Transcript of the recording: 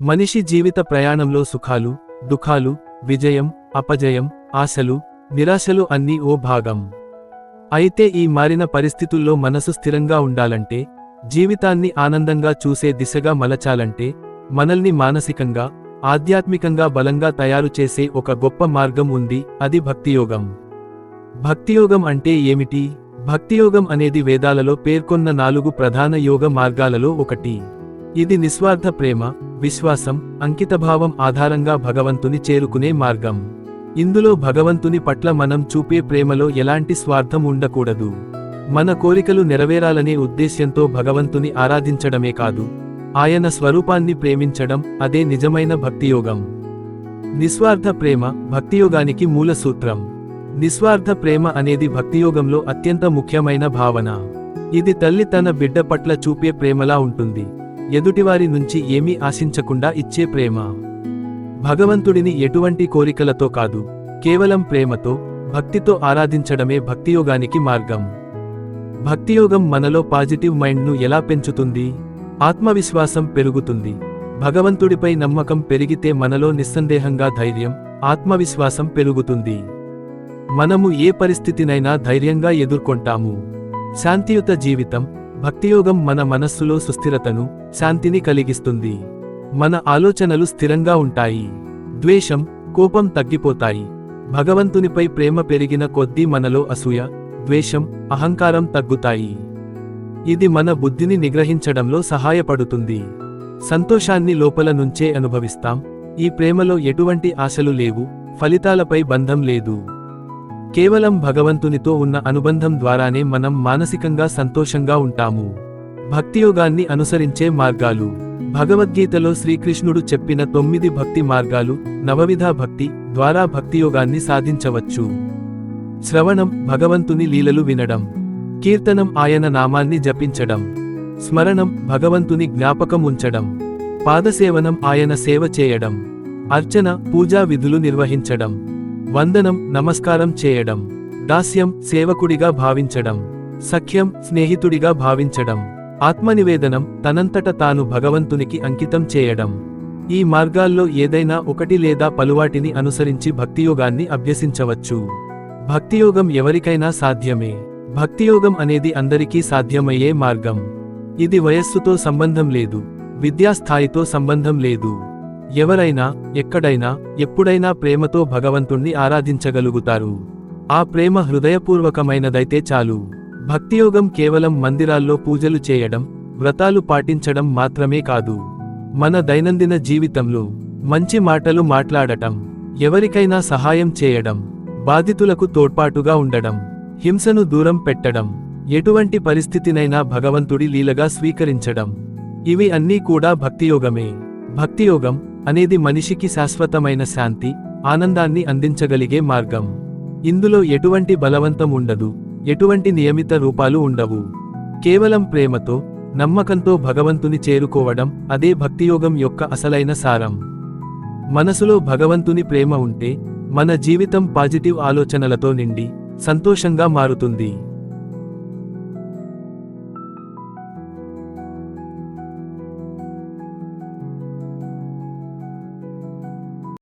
మనిషి జీవిత ప్రయాణంలో సుఖాలు దుఃఖాలు విజయం అపజయం ఆశలు నిరాశలు అన్నీ ఓ భాగం. అయితే ఈ మారిన పరిస్థితుల్లో మనసు స్థిరంగా ఉండాలంటే జీవితాన్ని ఆనందంగా చూసే దిశగా మలచాలంటే మనల్ని మానసికంగా ఆధ్యాత్మికంగా బలంగా తయారు చేసే ఒక గొప్ప మార్గం ఉంది అది భక్తియోగం. భక్తియోగం అంటే ఏమిటి? భక్తియోగం అనేది వేదాలలో పేర్కొన్న నాలుగు ప్రధాన యోగ మార్గాలలో ఒకటి. ఇది నిస్వార్థ ప్రేమ విశ్వాసం అంకితభావం ఆధారంగా భగవంతుని చేరుకునే మార్గం. ఇందులో భగవంతుని పట్ల మనం చూపే ప్రేమలో ఎలాంటి స్వార్థం ఉండకూడదు. మన కోరికలు నెరవేరాలనే ఉద్దేశ్యంతో భగవంతుని ఆరాధించడమే కాదు ఆయన స్వరూపాన్ని ప్రేమించడం అదే నిజమైన భక్తియోగం. నిస్వార్థ ప్రేమ భక్తియోగానికి మూల సూత్రం. నిస్వార్థ ప్రేమ అనేది భక్తియోగంలో అత్యంత ముఖ్యమైన భావన. ఇది తల్లి తన బిడ్డ పట్ల చూపే ప్రేమలా ఉంటుంది. ఎదుటివారి నుంచి ఏమీ ఆశించకుండా ఇచ్చే ప్రేమ. భగవంతుడిని ఎటువంటి కోరికలతో కాదు కేవలం ప్రేమతో భక్తితో ఆరాధించడమే భక్తియోగానికి మార్గం. భక్తియోగం మనలో పాజిటివ్ మైండ్ను ఎలా పెంచుతుంది? ఆత్మవిశ్వాసం పెరుగుతుంది. భగవంతుడిపై నమ్మకం పెరిగితే మనలో నిస్సందేహంగా ధైర్యం ఆత్మవిశ్వాసం పెరుగుతుంది. మనము ఏ పరిస్థితినైనా ధైర్యంగా ఎదుర్కొంటాము. శాంతియుత జీవితం భక్తియోగం మన మనస్సులో సుస్థిరతను శాంతిని కలిగిస్తుంది. మన ఆలోచనలు స్థిరంగా ఉంటాయి. ద్వేషం కోపం తగ్గిపోతాయి. భగవంతునిపై ప్రేమ పెరిగిన కొద్దీ మనలో అసూయ ద్వేషం అహంకారం తగ్గుతాయి. ఇది మన బుద్ధిని నిగ్రహించడంలో సహాయపడుతుంది. సంతోషాన్ని లోపల నుంచే అనుభవిస్తాం. ఈ ప్రేమలో ఎటువంటి ఆశలు లేవు ఫలితాలపై బంధం లేదు. కేవలం భగవంతునితో ఉన్న అనుబంధం ద్వారానే మనం మానసికంగా సంతోషంగా ఉంటాము. భక్తియోగాన్ని అనుసరించే మార్గాలు. భగవద్గీతలో శ్రీకృష్ణుడు చెప్పిన తొమ్మిది భక్తి మార్గాలు నవవిధ భక్తి ద్వారా భక్తియోగాన్ని సాధించవచ్చు. శ్రవణం భగవంతుని లీలలు వినడం. కీర్తనం ఆయన నామాన్ని జపించడం. స్మరణం భగవంతుని జ్ఞాపకం ఉంచడం. పాదసేవనం ఆయన సేవ చేయడం. అర్చన పూజా విధులు నిర్వహించడం. వందనం నమస్కారం చేయడం. దాస్యం సేవకుడిగా భావించడం. సఖ్యం స్నేహితుడిగా భావించడం. ఆత్మనివేదనం తనంతట తాను భగవంతునికి అంకితం చేయడం. ఈ మార్గాల్లో ఏదైనా ఒకటి లేదా పలువాటిని అనుసరించి భక్తియోగాన్ని అభ్యసించవచ్చు. భక్తియోగం ఎవరికైనా సాధ్యమే. భక్తియోగం అనేది అందరికీ సాధ్యమయ్యే మార్గం. ఇది వయస్సుతో సంబంధం లేదు. విద్యాస్థాయితో సంబంధం లేదు. ఎవరైనా ఎక్కడైనా ఎప్పుడైనా ప్రేమతో భగవంతుణ్ణి ఆరాధించగలుగుతారు. ఆ ప్రేమ హృదయపూర్వకమైనదైతే చాలు. భక్తియోగం కేవలం మందిరాల్లో పూజలు చేయడం వ్రతాలు పాటించడం మాత్రమే కాదు. మన దైనందిన జీవితంలో మంచి మాటలు మాట్లాడటం ఎవరికైనా సహాయం చేయడం బాధితులకు తోడ్పాటుగా ఉండడం హింసను దూరం పెట్టడం ఎటువంటి పరిస్థితినైనా భగవంతుడి లీలగా స్వీకరించడం ఇవి అన్నీ కూడా భక్తియోగమే. భక్తియోగం అనేది మనిషికి శాశ్వతమైన శాంతి ఆనందాన్ని అందించగలిగే మార్గం. ఇందులో ఎటువంటి బలవంతం ఉండదు ఎటువంటి నియమిత రూపాలు ఉండవు. కేవలం ప్రేమతో నమ్మకంతో భగవంతుని చేరుకోవడం అదే భక్తియోగం యొక్క అసలైన సారం. మనసులో భగవంతుని ప్రేమ ఉంటే మన జీవితం పాజిటివ్ ఆలోచనలతో నిండి సంతోషంగా మారుతుంది.